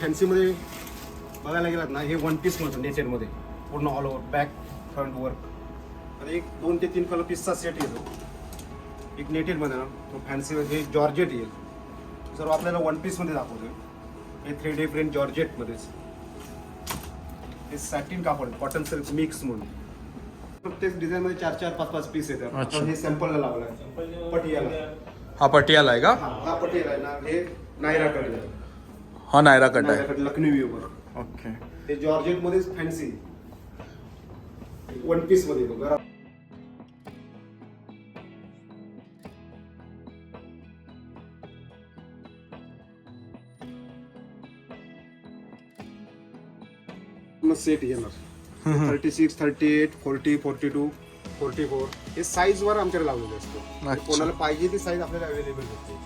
फॅन्सीमध्ये बघायला गेलात ना हे वन पीस म्हणतो नेटेडमध्ये पूर्ण all over back front work आता एक दोन ते तीन कलर पीसचा सेट येतो. एक नेटेडमध्ये ना तो फॅन्सी हे जॉर्जेट येईल. सर्व आपल्याला वन पीसमध्ये दाखवतोय हे थ्री डिफरंट जॉर्जेटमध्येच हे सॅटिन कापड कॉटन सिल्क मिक्स म्हणून. प्रत्येक डिझाईनमध्ये चार चार पाच पाच पीस येतात. हे सॅम्पलला लावलं आहे पटियाला. हा पटियाला आहे का? हा हा पटियाला आहे ना. हे नायरा आहे. हा नायरा कट आहे. लखनवी वर. ओके हे जॉर्जेट मध्येच फॅन्सी वन पीसमध्ये घरा सेट येणार. Thirty six thirty eight forty forty two forty four हे साईज वर आमच्याकडे लावलेलं असतो. कोणाला पाहिजे ती साईज आपल्याला अवेलेबल होते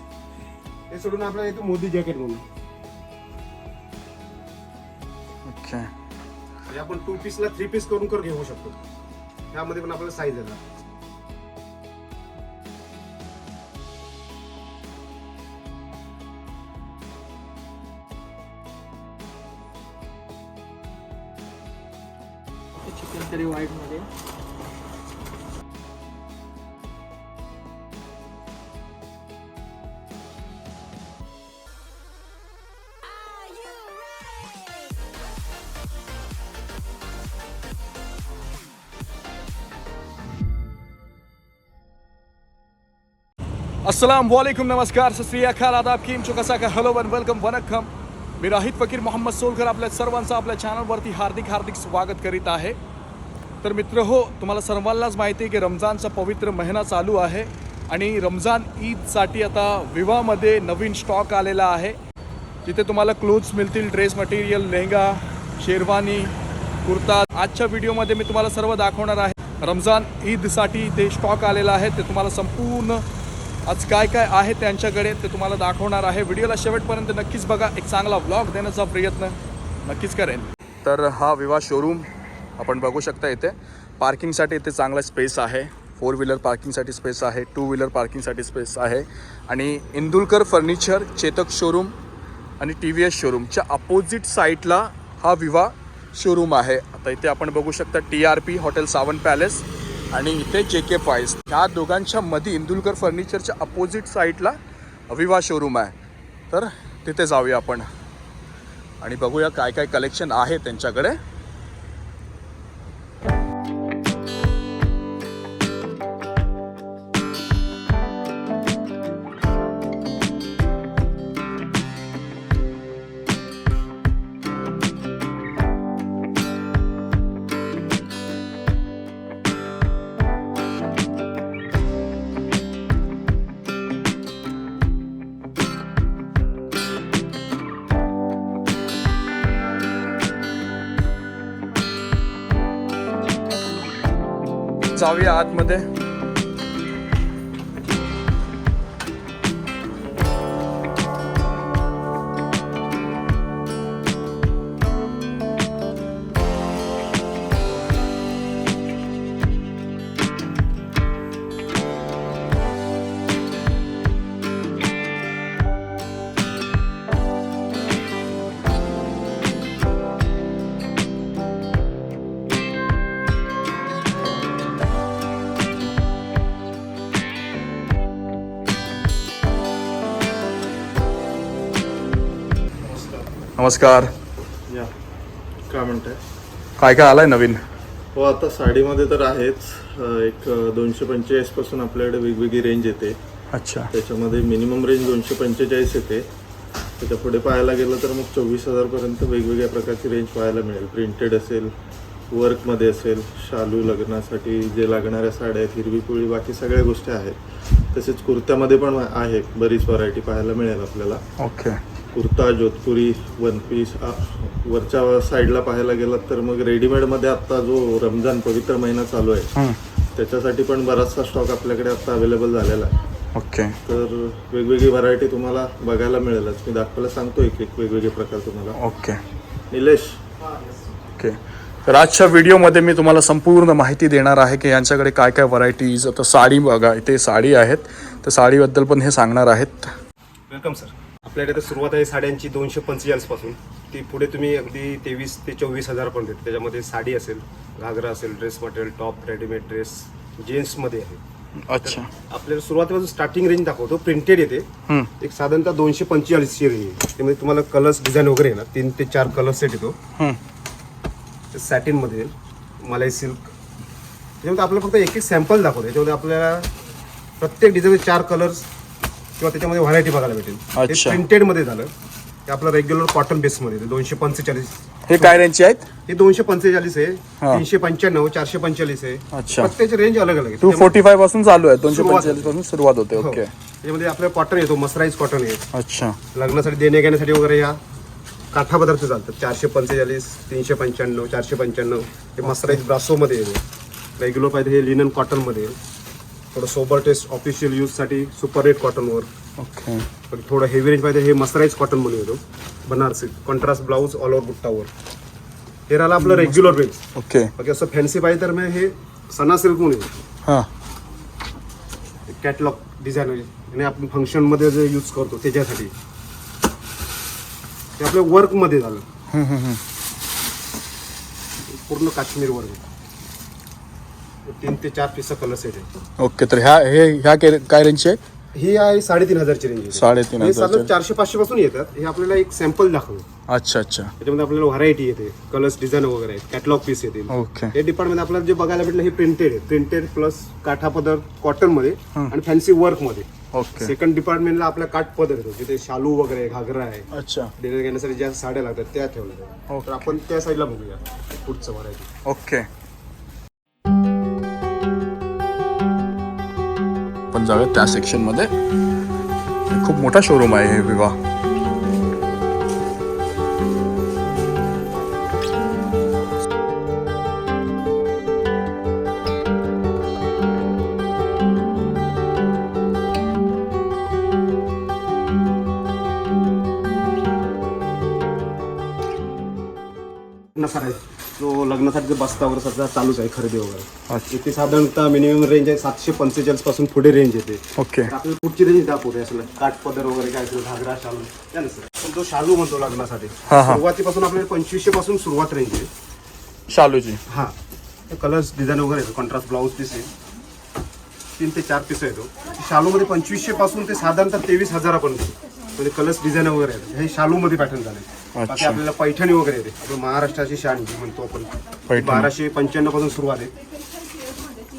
हे सोडून आपल्याला येतो मोदी जॅकेट म्हणून. म्हणजे आपण टू पीसला थ्री पीस करून कर घेऊ शकतो. त्यामध्ये पण आपल्याला साईज येणार. अस्सलाम वालेकुम नमस्कार सत श्री अकाल आदाब कीम कसा का हॅलो वन वेलकम वनकम मी राहित फकीर मोहम्मद सोलकर आपल्या सर्वांचं आपल्या चॅनलवरती हार्दिक हार्दिक स्वागत करीत आहे. तर मित्र हो तुम्हाला सर्वांनाच माहिती आहे की रमजानचा पवित्र महिना चालू आहे आणि रमजान ईदसाठी आता विवाहमध्ये नवीन स्टॉक आलेला आहे. जिथे तुम्हाला क्लोथ्स मिळतील ड्रेस मटेरियल लेहंगा शेरवानी कुर्ता. आजच्या व्हिडिओमध्ये मी तुम्हाला सर्व दाखवणार आहे. रमजान ईदसाठी ते स्टॉक आलेला आहे. ते तुम्हाला संपूर्ण आज काय काय आहे त्यांच्याकडे ते तुम्हाला दाखवणार आहे. व्हिडिओला शेवटपर्यंत नक्कीच बघा. एक चांगला व्लॉग देण्याचा प्रयत्न नक्कीच करेन. तर हा विवाह शोरूम आपण बघू शकता इथे. पार्किंगसाठी इथे चांगला स्पेस आहे. फोर व्हीलर पार्किंगसाठी स्पेस आहे. टू व्हीलर पार्किंगसाठी स्पेस आहे. आणि इंदुलकर फर्निचर चेतक शोरूम आणि टी व्ही एस शोरूमच्या अपोजिट साईडला हा विवाह शोरूम आहे. आता इथे आपण बघू शकता T R P hotel Sawant palace आणि इथे जे के फाईस ह्या दोघांच्या मध्ये इंदुलकर फर्निचरच्या अपोजिट साईडला विवा शोरूम आहे. तर तिथे जाऊया आपण. आणि बघूया काय काय कलेक्शन आहे त्यांच्याकडे. जाऊया आतमध्ये. नमस्कार. या. काय म्हणताय? काय काय आलंय नवीन? हो आता साडीमध्ये तर आहेच. अं, एक दोनशे पंचेचाळीसपासून आपल्याकडे वेगवेगळी रेंज येते. अच्छा. त्याच्यामध्ये मिनिमम रेंज दोनशे पंचेचाळीस येते. त्याच्या पुढे पाहायला गेलं तर मग चोवीस हजारपर्यंत वेगवेगळ्या प्रकारची रेंज पाहायला मिळेल. प्रिंटेड असेल वर्कमध्ये असेल शालू लग्नासाठी जे लागणाऱ्या साड्या आहेत हिरवी पोळी बाकी सगळ्या गोष्टी आहेत. तसेच कुर्त्यामध्ये पण आहे बरीच व्हरायटी पाहायला मिळेल आपल्याला. Okay kurta Jodhpuri one piece वरच्या साईडला पाहायला गेलात तर मग रेडीमेडमध्ये आत्ता जो रमजान पवित्र महिना चालू आहे त्याच्यासाठी पण बराचसा स्टॉक आपल्याकडे आता अवेलेबल झालेला आहे. ओके. तर वेगवेगळी व्हरायटी तुम्हाला बघायला मिळेलच. मी दाखवायला सांगतो एक एक वेगवेगळे प्रकार तुम्हाला. ओके. निलेश. ओके. तर आजच्या व्हिडिओमध्ये मी तुम्हाला संपूर्ण माहिती देणार आहे की यांच्याकडे काय काय व्हरायटीज आता साडी बघा इथे साडी आहेत. तर साडीबद्दल पण हे सांगणार आहेत. वेलकम सर आपल्याकडे तर सुरुवात आहे साड्यांची दोनशे पंचेचाळीसपासून. ती पुढे तुम्ही अगदी तेवीस ते चोवीस हजार पण देते. त्याच्यामध्ये साडी असेल घागरा असेल dress material top readymade dress जेंट्समध्ये आहे. अच्छा. आपल्याला सुरुवातीपासून स्टार्टिंग रेंज दाखवतो प्रिंटेड येते. एक साधारणतः दोनशे पंचेचाळीसची रेंज आहे. त्यामध्ये तुम्हाला कलर्स डिझाईन वगैरे ना तीन ते चार कलर सेट येतो. सॅटिनमध्ये मलाई सिल्क त्याच्यामध्ये आपल्याला फक्त एक एक सॅम्पल दाखवतो. त्याच्यामध्ये आपल्याला प्रत्येक डिझाईनचे चार कलर्स किंवा त्याच्यामध्ये व्हरायटी बघायला भेटेल. हे अच्छा. प्रिंटेडमध्ये झालं. हे आपलं रेग्युलर कॉटन बेसमध्ये येतं दोनशे पंचेचाळीस. हे काय रेंजचे आहेत? हे दोनशे पंचेचाळीस आहे. हा. तीनशे पंच्याण्णव चारशे पंचेचाळीस आहे. अच्छा. प्रत्येकाची रेंज अलग अलग आहे. टू फोर्टी फायपासून चालू आहे. दोनशे सुरुवात. पंचेचाळीसपासून सुरुवात होते. हो. ओके त्याच्यामध्ये आपलं कॉटन येतो मसराईज कॉटन आहे. अच्छा. लग्नासाठी देण्या घेण्यासाठी वगैरे या काठा पदार्थ चालतात. चारशे पंचेचाळीस तीनशे पंच्याण्णव चारशे पंच्याण्णव. हे मसराईज ब्रासोमध्ये येईल रेग्युलर पाहिजे हे लिनन कॉटनमध्ये येईल थोडं सोबर टेस्ट ऑफिशियल यूजसाठी सुपर रेट कॉटनवर ओके. पण थोडं हेवी रेंज पाहिजे हे मसराईज कॉटन म्हणून येतो. Banarasi. Contrast blouse all over बुट्टावर हे राहिलं आपलं रेग्युलर रेंज ओके. बाकी असं फॅन्सी पाहिजे तर मग हे सना सिल्क म्हणून हां. कॅटलॉग डिझाईन आणि आपण फंक्शनमध्ये जे यूज करतो त्याच्यासाठी. ते आपल्या वर्कमध्ये झालं. पूर्ण काश्मीर वर्क तीन ते चार पीसचा कलर सेट आहे ओके तर ह्या हे ह्या काय काय रेंजचे आहे? ही आहे साडेतीन हजारची रेंज साडेतीन हे हजारचे. साधारण चारशे पाचशे पासून येतात. हे आपल्याला एक सॅम्पल दाखवतो अच्छा अच्छा. त्याच्यामध्ये आपल्याला व्हरायटी येते. कलर्स डिझाईन वगैरे आहेत. कॅटलॉग पीस येतील. ओके. हे डिपार्टमेंट आपल्याला जे बघायला भेटलं हे प्रिंटेड आहे. प्रिंटेड प्लस काठा पदर कॉटनमध्ये. आणि फॅन्सी वर्कमध्ये. ओके. सेकंड डिपार्टमेंटला आपला काठ पदर येतो. जिथे शालू वगैरे घागरा आहे. अच्छा. डिनर घेण्यासाठी ज्या साड्या लागतात त्या ठेवल्या ओके. तर आपण त्या साईडला बघूया. पुढचं व्हरायटी ओके. आपण जाऊया त्या सेक्शनमध्ये. खूप मोठा शोरूम आहे हे विवाह. नफार आहे जो लग्नासाठी जो बस्ता वगैरे सध्या चालूच आहे खरेदी वगैरे. इथे साधारणतः मिनिमम रेंज आहे सातशे पंचेचाळीसपासून पुढे रेंज येते. ओके. आपल्याला पुढची रेंज दाखवते असं काठ पदर वगैरे काय असेल घागरा शालू पण जो शालू म्हणतो लग्नासाठी. सुरुवातीपासून आपल्याला पंचवीसशे पासून सुरुवात रेंज आहे. शालूची. हा. कलर्स डिझाईन वगैरे येतो. कॉन्ट्रास्ट ब्लाऊज पीस आहे. तीन ते चार पीस येतो शालूमध्ये पंचवीसशे पासून ते साधारणतः तेवीस हजारापर्यंत. म्हणजे कलर्स डिझाईन वगैरे येतात हे शालूमध्ये पॅटर्न झाले. बाकी अच्छा. आपल्याला पैठणी वगैरे येते. आपलं महाराष्ट्राची शान जी म्हणतो आपण. पैठणी. बाराशे पंच्याण्णवपासून सुरुवात आहे.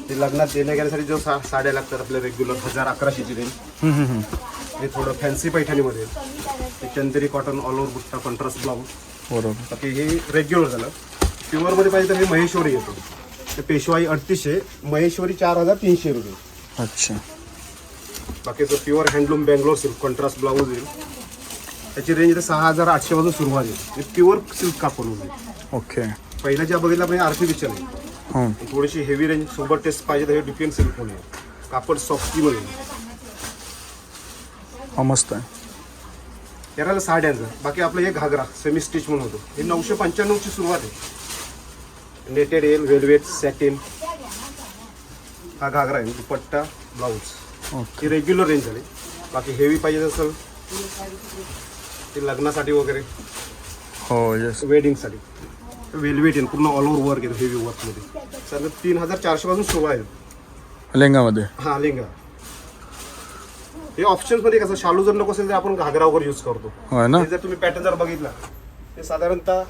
ते लग्नात देण्या घेण्यासाठी जो सा- साड्या लागतात आपल्या रेग्युलर हजार अकराशेची रेंज हम्म, हम्म, हम्म. हे थोडं फॅन्सी पैठणीमध्ये हे चंदेरी कॉटन ऑल ओव्हर बुट्टा कॉन्ट्रास्ट ब्लाऊज बरोबर. बाकी हे रेग्युलर झालं. प्युअरमध्ये पाहिजे तर हे महेश्वरी येतो. ते पेशवाई अडतीसशे महेश्वरी चार हजार तीनशे रुपये. अच्छा. बाकी जो pure handloom Bangalore silk contrast blouse येईल. त्याची रेंज इथे सहा हजार आठशे पासून सुरुवात आहे हे प्युअर सिल्क कापड होईल. ओके पहिल्या ज्या बघितलं आपण आर्टिफिशियल आहे. हम्म. थोडीशी हेवी रेंज सोबत टेस्ट पाहिजे तर हे डिफेन सिल्क होईल कापड सॉफ्टीमध्ये हा मस्त आहे. त्याला साड्यांचं बाकी आपलं हे घागरा सेमी स्टिच म्हणून होतो. हे नऊशे पंच्याण्णवची सुरुवात आहे. नेटेड येईल वेलवेट सॅटिन हा घागरा आहे दुपट्टा ब्लाऊज ओके. ही रेग्युलर रेंज झाली. बाकी हेवी पाहिजे असेल ते लग्नासाठी वगैरे हो येस वेडिंगसाठी वेलवेट येईल पूर्ण ऑल ओव्हर वर्क येतो हेवी वर्कमध्ये सर तीन हजार चारशे पासून सुरुवात आहे. लेंगामध्ये? हा लेंगा. हे ऑप्शन्समध्ये कसं शालू जर नको असेल तर आपण घागरा वगैरे यूज करतो. होय ना? हे जर तुम्ही पॅटर्न जर बघितला ते साधारणतः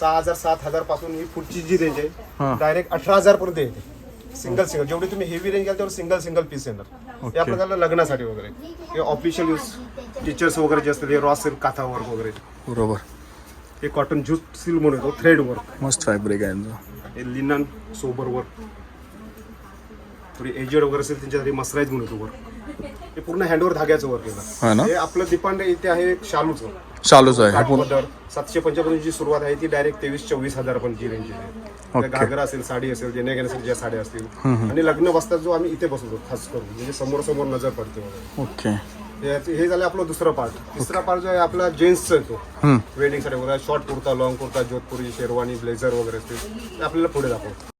सहा हजार सात हजारपासून ही पुढची जी रेंज हा. आहे डायरेक्ट अठरा हजार पर्यंत येते. Single single. जेवढी तुम्ही हेवी रेंज घ्याल तेवढं सिंगल सिंगल पीस येणार. या प्रकारला लग्नासाठी वगैरे. हे ऑफिशियल यूज टीचर्स वगैरे जे असतात हे रॉ सिल्क काथा वर्क वगैरे. बरोबर. हे कॉटन ज्यूट सिल्क म्हणून येतो थ्रेड वर्क मस्त फॅब्रिक आहे यांचं. हे लिनन सोबर वर्क थोडी एजेड वगैरे असेल त्यांच्यासाठी मसराईज म्हणून येतो वर्क हे पूर्ण हँडवर धाग्याचं वर्क हा ना? येतं हे आपलं डिपांड इथे आहे शालूचं. शालूच आहे हे पूर्ण- सातशे जी सुरुवात आहे ती डायरेक्ट तेवीस चोवीस हजार पण जी रेंज आहे. ओके. घागरा असेल साडी असेल जेणे घेण्यासाठी ज्या साड्या असतील. आणि लग्न बसतात जो आम्ही इथे बसवतो खास करून. म्हणजे समोर समोर नजर पडते वगैरे. ओके हे- झालं आपलं दुसरं पार्ट तिसरा पार्ट जो आहे आपला जेंट्सचा येतो. वेडिंगसाठी वगैरे short kurta long kurta Jodhpuri sherwani blazer वगैरे असतील ते आपल्याला पुढे दाखवतो.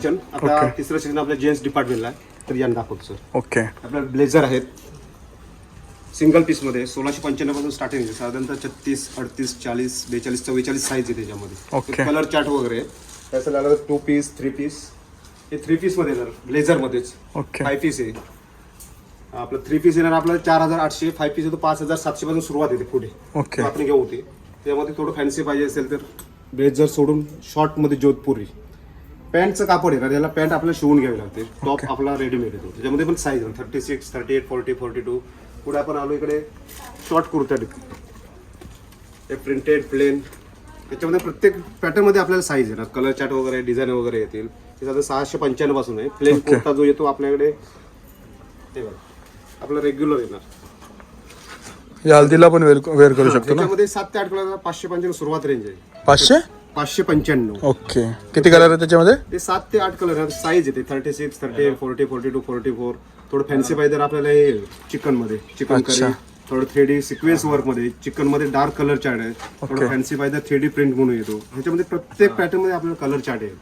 सेक्शन आता Okay. तिसरं सेक्शन आपल्या जेंट्स डिपार्टमेंटला आहे तर यांना दाखवतो सर ओके आपल्याला ब्लेझर आहेत. सिंगल पीसमध्ये सोळाशे पंच्याण्णवपासून स्टार्टिंग आहे साधारणतः छत्तीस अडतीस चाळीस बेचाळीस चव्वेचाळीस साईज आहे त्याच्यामध्ये. Okay. कलर चार्ट वगैरे आहे. त्याचं लागलं टू पीस थ्री पीस हे थ्री पीसमध्ये येणार ब्लेझरमध्येच ओके फाय पीस आहे. आपलं थ्री पीस येणार आपल्याला चार हजार आठशे फाय पीस येतो पाच हजार सातशे पासून सुरुवात येते पुढे. ओके आपण घेऊ ते. त्यामध्ये थोडं फॅन्सी पाहिजे असेल तर ब्लेझर सोडून शॉर्टमध्ये जोधपुरी. पॅन्टचं कापड आहे ना त्याला पॅन्ट आपल्याला शिवून घ्यावी लागते. टॉप आपला रेडीमेड येतो. त्याच्यामध्ये पण size thirty six thirty eight forty forty two पुढे आपण आलो इकडे. शॉर्ट कुर्ता हे प्रिंटेड प्लेन त्याच्यामध्ये प्रत्येक पॅटर्नमध्ये आपल्याला साईज येणार कलर चार्ट वगैरे डिझाईन वगैरे येतील. ते साधारण सहाशे पंच्याण्णवपासून आहे. प्लेन. कुर्ता जो येतो आपल्याकडे हे बघा. आपला रेग्युलर येणार. या हल्दीला पण वेअर करू शकतो त्याच्यामध्ये सात ते आठ कलर पाचशे पंच्याण्णव सुरुवात रेंज आहे. पाचशे? पाचशे पंच्याण्णव. ओके. किती कलर आहे त्याच्यामध्ये? ते सात ते आठ कलर साईज येते. Thirty six thirty eight forty forty two forty four थोडं फॅन्सी पाहिजे तर आपल्याला हे चिकनमध्ये चिकन अच्छा. करी थोडं थ्री डी सिक्वेन्स वर्कमध्ये चिकनमध्ये डार्क कलर चार्ट आहे. थोडं. फॅन्सी पाहिजे थ्री डी प्रिंट म्हणून येतो. ह्याच्यामध्ये प्रत्येक पॅटर्नमध्ये आपल्याला कलर चार्ट आहे.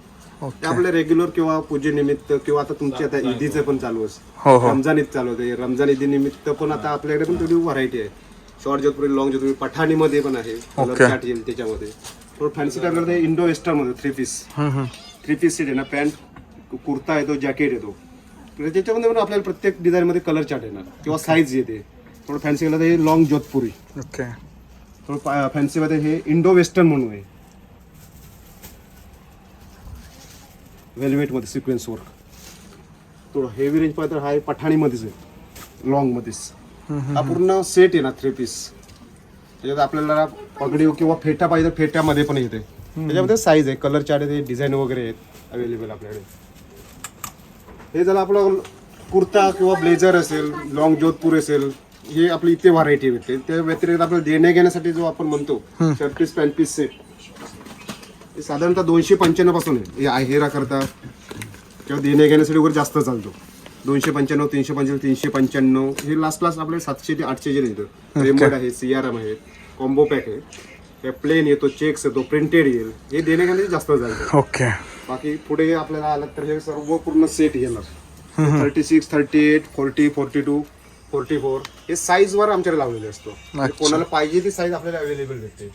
ते आपल्या रेग्युलर किंवा पूजेनिमित्त किंवा आता तुमची आता ईदीचं पण चालू हो, असतं हो. रमजान ईद चालू होते. रमजान ईदी निमित्त पण आता आपल्याकडे पण थोडी व्हरायटी आहे. शॉर्ट जोधपुरी लॉंग जोधपुरी पठाणीमध्ये पण आहे. कलर. चार्ट येईल त्याच्यामध्ये. थोडं फॅन्सी टाकलं Indo वेस्टर्नमध्ये three piece. Three piece set आहे ना पॅन्ट कुर्ता येतो जॅकेट येतो. तर त्याच्यामध्ये पण आपल्याला प्रत्येक डिझाईन मध्ये कलर चार्ट येणार. किंवा साईज येते. थोडं फॅन्सी केलं तर हे लॉंग जोधपुरी. ओके. थोडं फॅन्सी मध्ये हे इंडो वेस्टर्न म्हणून आहे. वेल्वेटमध्ये सिक्वेन्स वर्क थोडं हेवी रेंज पाहिजे तर हा पठाणीमध्येच आहे. लॉंग मध्येच. हा पूर्ण सेट आहे ना थ्री पीस त्याच्यात आपल्याला पगडी किंवा फेटा पाहिजे फेट्यामध्ये पण येते. त्याच्यामध्ये साईज आहे कलर चार्ट आहे डिझाईन वगैरे आहेत अवेलेबल आपल्याकडे. हे झालं आपलं कुर्ता किंवा ब्लेझर असेल लॉंग जोधपूर असेल हे आपली इथे व्हरायटी भेटते. त्या व्यतिरिक्त आपल्याला देण्या घेण्यासाठी जो आपण म्हणतो shirt piece pant piece set हे साधारणतः दोनशे पंच्याण्णवपासून आहे. हे आहेरा करता किंवा देण्या घेण्यासाठी वगैरे जास्त चालतो. दोनशे पंच्याण्णव तीनशे पंच्याण्णव तीनशे पंच्याण्णव. हे लास्ट लास्ट आपले सातशे ते आठशे जे येतं रेमंड आहे सी आर एम आहे कॉम्बो पॅक आहे. प्लेन येतो चेक्स येतो प्रिंटेड येईल. हे देण्या घेण्यासाठी जास्त चालतं ओके बाकी पुढे आपल्याला आलं तर हे सर्व पूर्ण सेट येणार thirty six thirty eight forty forty two forty four हे साईज वर आमच्याकडे लावलेले असतो. अच्छा. कोणाला पाहिजे ती साईज आपल्याला अवेलेबल भेटते.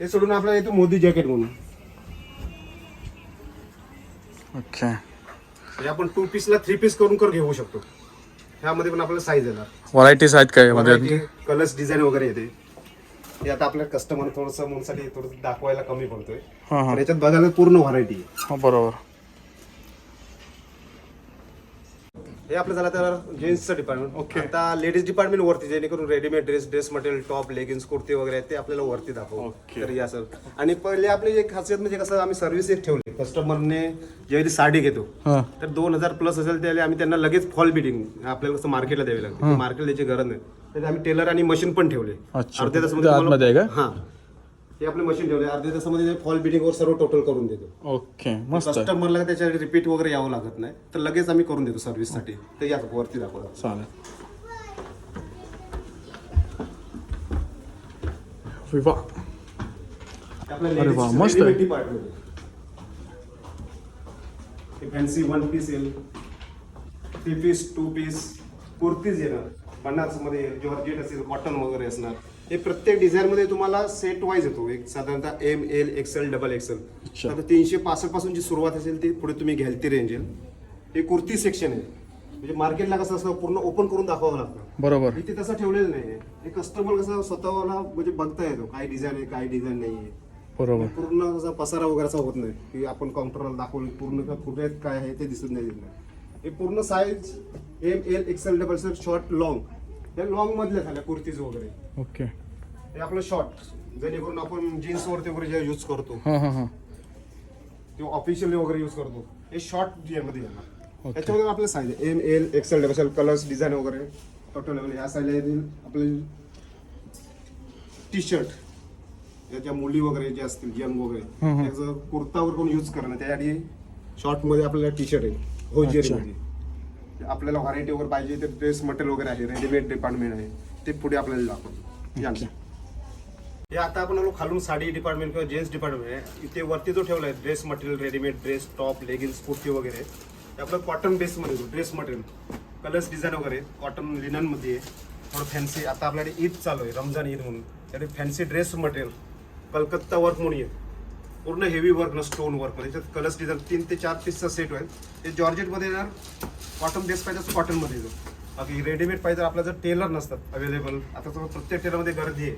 हे सोडून आपल्याला येतो मोदी जॅकेट म्हणून. ओके हे आपण टू पीसला थ्री पीस करून कर घेऊ शकतो. ह्यामध्ये पण आपल्याला साईज येणार. व्हरायटीज आहेत काय मध्ये कलर्स डिझाईन वगैरे येते. हे आता आपल्या कस्टमर थोडंसं म्हणून थोडं दाखवायला कमी पडतोय. हां हां. पण याच्यात बघायला पूर्ण व्हरायटी आहे. हो, बरोबर. हे आपलं झालं तर जेंट्सचं डिपार्टमेंट ओके आता लेडीज डिपार्टमेंट वरती जेणेकरून readymade dress dress material top leggings kurti वगैरे आहेत ते आपल्याला वरती दाखवू. तर या सर. आणि पहिले आपली एक खासियत म्हणजे कसं आम्ही सर्व्हिस एक ठेवली. कस्टमरने ज्यावेळी साडी घेतो. हां. तर दोन हजार प्लस असेल त्यावेळी आम्ही त्यांना लगेच फॉल बिटिंग आपल्याला कसं मार्केटला द्यावी लागते. मार्केट द्यायची गरज नाही. तर आम्ही टेलर आणि मशीन पण ठेवले. अच्छा. अर्ध्या तिथे आतमध्ये आहे तासामध्ये का? हा. हे आपले मशीन ठेवले. अर्ध्या तासामध्ये फॉल बिटिंग वर सर्व टोटल करून देतो. ओके मस्त. आहे कस्टमरला त्याच्या रिपीट वगैरे यावं लागत नाही. तर लगेच आम्ही करून देतो सर्व्हिससाठी. तर या वरती दाखवतो चालेल. विवा आपल्या अरे वा, ladies मस्त आहे. ready-made department आहे. हे फॅन्सी वन पीस येईल. Three piece two piece kurtis येणार. बनारसमध्ये जॉर्जेट असेल कॉटन वगैरे असणार. हे प्रत्येक डिझाईन मध्ये तुम्हाला सेट वाईज येतो. एक साधारणतः M L XL double XL अच्छा. आता तीनशे पासष्टपासून जी सुरुवात असेल ती पुढे तुम्ही घ्याल ती रेंज येईल हे कुर्ती सेक्शन आहे. म्हणजे मार्केटला कसं असतं पूर्ण ओपन करून दाखवावं लागतं. बरोबर. इथे तसं ठेवलेलं नाहीये. हे कस्टमर कसं स्वतःला म्हणजे बघता येतो. काय डिझाईन आहे काय डिझाईन नाहीये. बरोबर. पूर्ण असा पसारा वगैरेचा होत नाही. की आपण काउंटरला दाखवलं पूर्ण का कुठे आहेत, काय आहे ते दिसून नाही नाही हे पूर्ण size M L XL double XL short long या लॉंग मधल्या झाल्या कुर्तीज वगैरे. ओके. हे आपलं शॉर्ट जेणेकरून आपण जीन्स वरती वगैरे जे यूज करतो हां हां हां. किंवा ऑफिशियली वगैरे यूज करतो. हे शॉर्टमध्ये येणार. त्याच्यामध्ये आपलं size M L XL double colours design वगैरे टोटल लेवल ह्या साईजला येतील आपले टी शर्ट याच्या मुली वगैरे जे असतील यंग वगैरे. त्याचं कुर्तावर कोण यूज करणं त्यासाठी शॉर्टमध्ये आपल्याला टी शर्ट आहे होजियरी मध्ये. आपल्याला व्हरायटी वगैरे पाहिजे तर ड्रेस मटेरियल वगैरे आहे रेडीमेड डिपार्टमेंट आहे ते पुढे आपल्याला दाखवतो. यांचं. हे आता आपण आलो खालून साडी डिपार्टमेंट किंवा जेंट्स डिपार्टमेंट आहे इथे वरती जो ठेवला आहे dress material readymade dress top leggings kurti वगैरे. ते आपलं कॉटन बेसमध्ये येतो ड्रेस मटेरियल कलर्स डिझाईन वगैरे. कॉटन लिननमध्ये आहे थोडं फॅन्सी आता आपल्याकडे ईद चालू आहे रमजान ईद म्हणून. त्याकडे fancy dress material Calcutta work म्हणून येत पूर्ण हेवी वर्क ना स्टोन वर्कमध्ये त्याच्यात कलर्स डिझाईन तीन ते चार पीसचा सेट होईल. ते जॉर्जेटमध्ये येणार. कॉटन बेस पाहिजे असं कॉटनमध्ये येतो. बाकी रेडीमेड पाहिजे तर आपला जर टेलर नसतात अवेलेबल आता तर प्रत्येक टेलरमध्ये गर्दी आहे.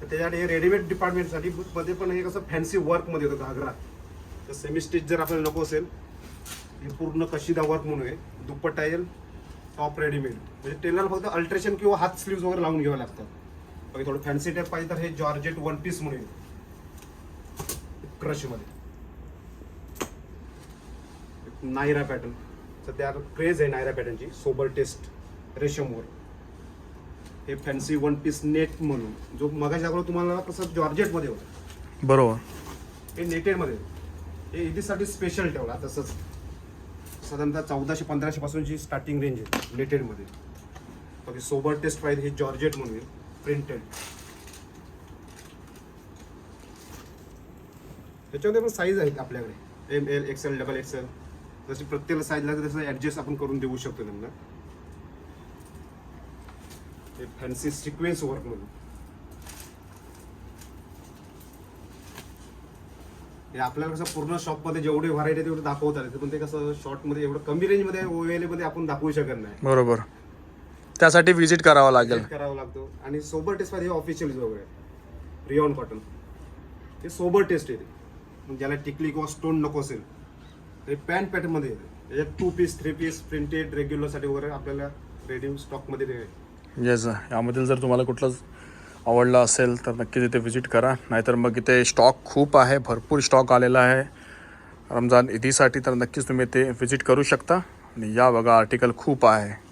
तर त्याच्यासाठी हे रेडीमेड डिपार्टमेंटसाठी मध्ये पण हे कसं फॅन्सी वर्कमध्ये येतो घागरा. तर सेमी स्टिच जर आपल्याला नको असेल हे पूर्ण कशिदा वर्क म्हणून आहे. दुप्पट्टा येईल टॉप रेडीमेड म्हणजे टेलर फक्त अल्ट्रेशन किंवा हात स्लीव्ह वगैरे लावून घ्यावं लागतात. बाकी थोडं फॅन्सी टाईप पाहिजे तर हे जॉर्जेट वन पीस म्हणून येईल क्रशमध्ये नायरा पॅटर्न सध्या क्रेज आहे नायरा पॅटर्नची सोबर टेस्ट रेशमवर हे फॅन्सी वन पीस नेट म्हणून जो मगाशी दाखवलं तुम्हाला कसं जॉर्जेटमध्ये होतं. बरोबर. हे नेटेडमध्ये हे ईदीसाठी स्पेशल ठेवला तसंच साधारणतः चौदाशे पंधराशे पासूनची स्टार्टिंग रेंज आहे नेटेडमध्ये बाकी सोबर टेस्ट पाहिजे हे जॉर्जेट म्हणून प्रिंटेड त्याच्यामध्ये पण साईज आहेत आपल्याकडे. M L XL double XL जशी प्रत्येक साईजला तसं ॲडजस्ट आपण करून देऊ शकतो त्यांना. हे फॅन्सी सिक्वेन्स वर्क म्हणून. हे आपल्याला कसं पूर्ण शॉपमध्ये जेवढे व्हरायटी तेवढे दाखवता येते पण ते कसं शॉर्टमध्ये एवढं कमी रेंजमध्ये अवेलेबल आपण दाखवू शकत नाही. बरोबर. त्यासाठी व्हिजिट करावं लागेल. करावा लागतो. आणि सोबर टेस्ट पाहिजे ऑफिशियल वगैरे रिओन कॉटन हे सोबर टेस्ट मग ज्याला टिकली किंवा स्टोन नको असेल हे पॅन्ट पॅटर्नमध्ये त्याच्यात two piece three piece printed रेग्युलरसाठी वगैरे आपल्याला रेडी स्टॉकमध्ये येस यामधील जर तुम्हाला कुठलंच आवडलं असेल तर नक्कीच तिथे व्हिजिट करा. नाहीतर मग इथे स्टॉक खूप आहे. भरपूर स्टॉक आलेला आहे. रमजान ईदीसाठी तर नक्कीच तुम्ही ते व्हिजिट करू शकता. आणि या बघा आर्टिकल खूप आहे.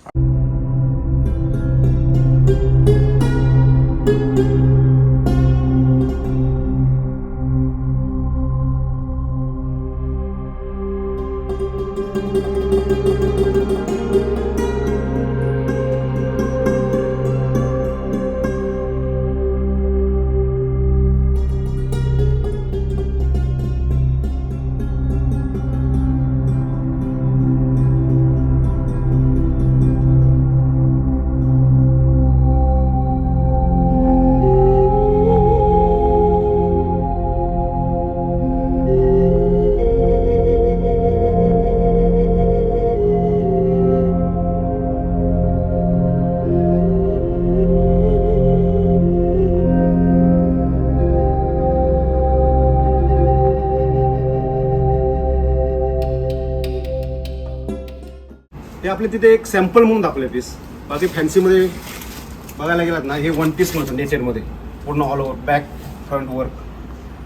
आपले तिथे एक सॅम्पल म्हणून दाखवले पीस बाकी फॅन्सीमध्ये बघायला गेलात ना हे वन पीस म्हणतो नेचरमध्ये पूर्ण all over back front work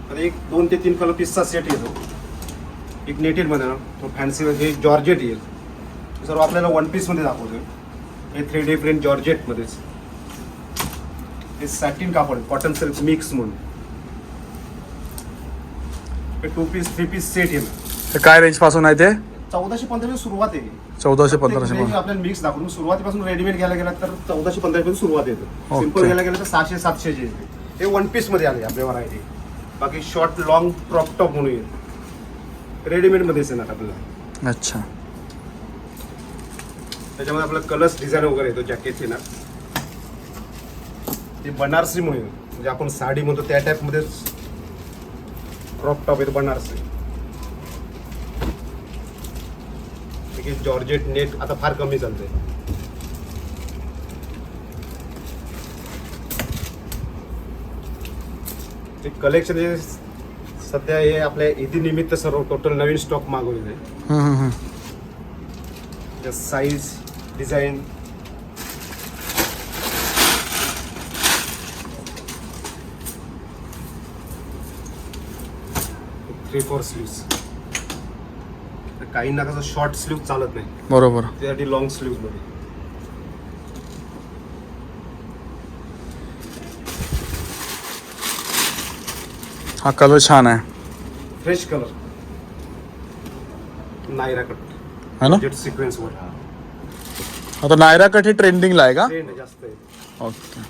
तर एक दोन ते तीन कलर पीसचा सेट येतो. एक नेटेडमध्ये ना तो फॅन्सी हे जॉर्जेट येईल. सर्व आपल्याला वन पीसमध्ये दाखवतो हे थ्री डी प्रिंट जॉर्जेटमध्येच हे सॅटिन कापड कॉटन सिल्क मिक्स म्हणून. हे two piece three piece set येईल. काय रेंजपासून आहे ते? चौदाशे पंधराशे सुरुवात आहे. चौदाशे पंधराशे आपल्याला मिक्स दाखवून सुरुवातीपासून रेडीमेड घ्यायला गेला तर चौदाशे पंधराशे पासून सुरुवात येते. Okay. सिंपल घ्यायला गेलं तर सहाशे सातशे येते. हे वन पीसमध्ये आले आपल्या व्हरायटी बाकी शॉर्ट लॉंग क्रॉप टॉप म्हणून येईल. रेडीमेड मध्येच येणार आपल्याला. अच्छा. त्याच्यामध्ये आपला कलर्स डिझाईन वगैरे येतो जॅकेट येणार ते बनारसी म्हणून. म्हणजे आपण साडी म्हणतो त्या टाईप मध्येच क्रॉप टॉप येतो बनारसी. आहे जॉर्जेट नेट आता फार कमी चालतंय ते कलेक्शन हे सध्या हे आपल्या ईदी निमित्त सर्व टोटल नवीन स्टॉक मागवलेलं. Size design three four sleeves काहींना कसं शॉर्ट स्लीव चालत नाही. बरोबर. त्यासाठी लॉंग स्लीव्ह मध्ये. हा कलर छान आहे. फ्रेश कलर नायरा कट है ना? जेट सिक्वेन्स वर. आता नायरा कट हे ट्रेंडिंगला आहे का? ट्रेंड जास्त आहे. ओके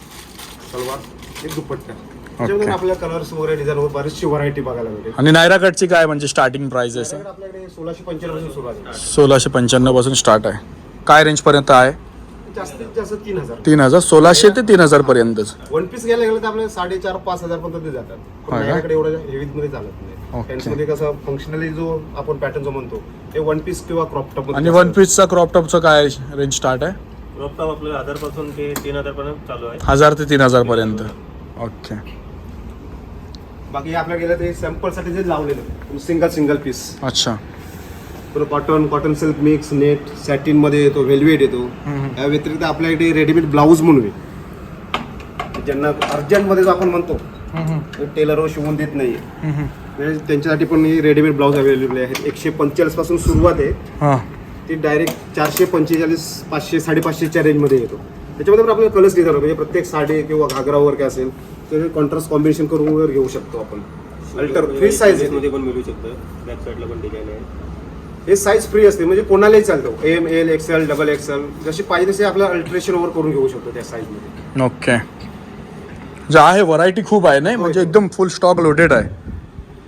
सलवार एक दुपट्टा. त्याच्यामध्ये आपल्याला कलर्स वगैरे डिझाईन वगैरे बरीचशी व्हरायटी बघायला मिळते. आणि नायरा कटची काय म्हणजे स्टार्टिंग प्राइस आहे? त्याच्याकडे आपल्याकडे सोळाशे पंच्याण्णवपासून सुरुवात आहे. सोळाशे पंच्याण्णवपासून स्टार्ट आहे. काय रेंज पर्यंत आहे? जास्तीत जास्त तीन हजार. तीन हजार सोळाशे ते तीन हजार पर्यंतच. वन पीस घ्यायला गेलं तर आपल्याला साडेचार पाच हजार पर्यंत ते जातात. पण होय का? माझ्याकडे एवढं हेवीजमध्ये चालत नाही. त्यांच्यामध्ये कसं फंक्शनली जो आपण पॅटर्न जो म्हणतो ते वन पीस किंवा क्रॉप टॉप आणि वन पीसचा क्रॉप टॉपचं काय रेंज स्टार्ट आहे? रोपटॉप आपल्याला हजारपासून ते तीन हजारपर्यंत चालू आहे. हजार ते तीन हजार पर्यंत. ओके बाकी आपल्याला गेलं ते सॅम्पलसाठी जे लावलेलं सिंगल सिंगल पीस अच्छा. Cotton cotton silk mix net सॅटिनमध्ये येतो वेल्वेट येतो. या व्यतिरिक्त आपल्याकडे रेडीमेड ब्लाऊज म्हणून आहे. ज्यांना अर्जंटमध्ये जो आपण म्हणतो टेलरवर शिवून देत नाहीये. म्हणजे त्यांच्यासाठी पण रेडीमेड ब्लाऊज अवेलेबल आहेत एकशे पंचेचाळीसपासून सुरुवात आहे. हां. ती डायरेक्ट चारशे पंचेचाळीस पाचशे साडेपाचशेच्या रेंजमध्ये येतो. त्याच्यामध्ये पण आपल्याला कलर्स डिझाईन म्हणजे प्रत्येक साडी किंवा घागरा वगैरे काय असेल ते कॉन्ट्रास्ट कॉम्बिनेशन करून वगैरे घेऊ शकतो आपण. अल्टर फ्री साईजमध्ये पण मिळू शकतं. बॅक साईडला पण डिझाईन आहे. हे साईज फ्री असते म्हणजे कोणालाही चालतं. M L XL double XL जशी पाहिजे तसे आपल्याला अल्ट्रेशन ओव्हर करून घेऊ शकतो त्या साईजमध्ये ओके जे आहे व्हरायटी खूप आहे नाही? म्हणजे एकदम फुल स्टॉक लोडेड आहे.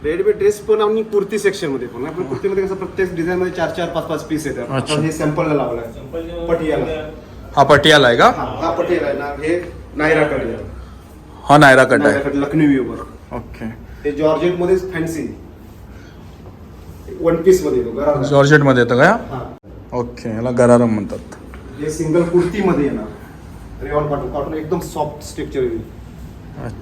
रेडीमेड ड्रेस पण आणि कुर्ती सेक्शनमध्ये पण. आपण कुर्तीमध्ये कसं प्रत्येक डिझाईन मध्ये चार चार पाच पाच पीस येतात. अच्छा. आपण हे सॅम्पलला लावलाय. पटियाला. हा पटियाला आहे का? हा हा पटियाला आहे ना हे नायरा कट आहे. हा नायरा कट नायरा आहे. कट लखनवी वर. ओके. हे जॉर्जेट मध्येच फॅन्सी वन पीसमध्ये येतो गरारा. जॉर्जेटमध्ये येतं का? हा. ओके याला गरारम म्हणतात. हे सिंगल कुर्ती मध्ये येणार. रेऑन कॉटन कॉटन एकदम सॉफ्ट स्ट्रक्चर येईल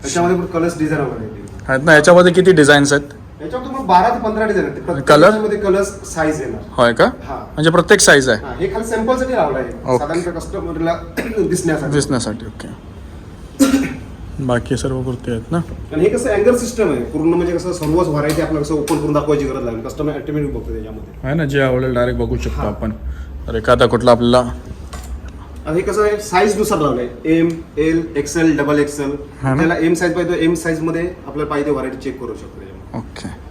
त्याच्यामध्ये पण कलर्स डिझाईन वगैरे आहेत. ना याच्यामध्ये किती डिझाईन्स आहेत? याच्यावर तुम्हाला बारा ते पंधरा डिझाईन मध्ये कलर्स साईज येणार. होय का? हा. म्हणजे प्रत्येक साईज आहे. हा, हे खाली सॅम्पलसाठी लावलं आहे. कस्टमरला दिसण्यासाठी. दिसण्यासाठी ओके बाकी सर्व कुर्ती आहेत ना? आणि हे कसं अँगल सिस्टम आहे. पूर्ण म्हणजे कसं सर्वच व्हरायटी आपल्याला कसं ओपन करून दाखवायची गरज लागेल. कस्टमर ऑटोमॅटिक बघतो त्याच्यामध्ये. आहे ना जे आवडेल डायरेक्ट बघू शकतो आपण. तर एखादा कुठला आपल्याला आणि हे कसं आहे साईजनुसार लावलंय. M L XL double XL हा ना. त्याला एम साईज पाहिजे एम साईजमध्ये आपल्याला पाहिजे व्हरायटी चेक करू शकतो त्याच्यामध्ये.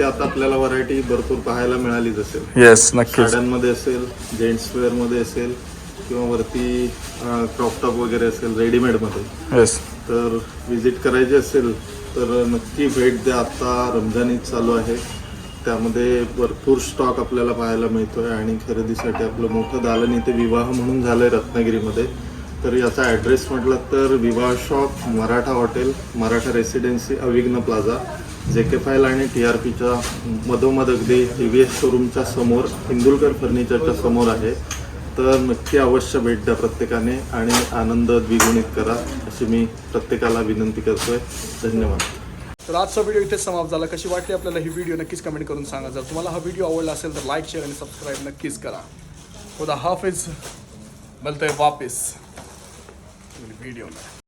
इथे आता आपल्याला व्हरायटी भरपूर पाहायला मिळालीच असेल. येस नक्कीच. साड्यांमध्ये असेल जेंट्समध्ये असेल किंवा वरती क्रॉपटॉप वगैरे असेल रेडीमेडमध्ये येस तर विजिट करायची असेल तर नक्की भेट द्या. आता रमजान ईद चालू आहे. त्यामध्ये भरपूर स्टॉक आपल्याला पाहायला मिळतोय आणि खरेदीसाठी आपलं मोठं दालन इथे विवाह म्हणून झालंय रत्नागिरीमध्ये. तर याचा ॲड्रेस म्हटलं तर Vivah shop Maratha hotel Maratha residency Avighna plaza J K file आणि टी आर पीच्या मधोमध अगदी टी व्ही एस शोरूमच्या समोर हिंदुलकर फर्निचरच्या समोर आहे. तर नक्की अवश्य भेट द्या प्रत्येकाने आणि आनंद द्विगुणित करा अशी मी प्रत्येकाला विनंती करतोय. धन्यवाद. तर आजचा व्हिडिओ इथेच समाप्त झाला. कशी वाटली आपल्याला ही व्हिडिओ नक्कीच कमेंट करून सांगा. जर तुम्हाला हा व्हिडिओ आवडला असेल तर लाईक शेअर आणि सबस्क्राईब नक्कीच करा. खुदा हाफिज. मिळतोय वापिस. व्हिडिओला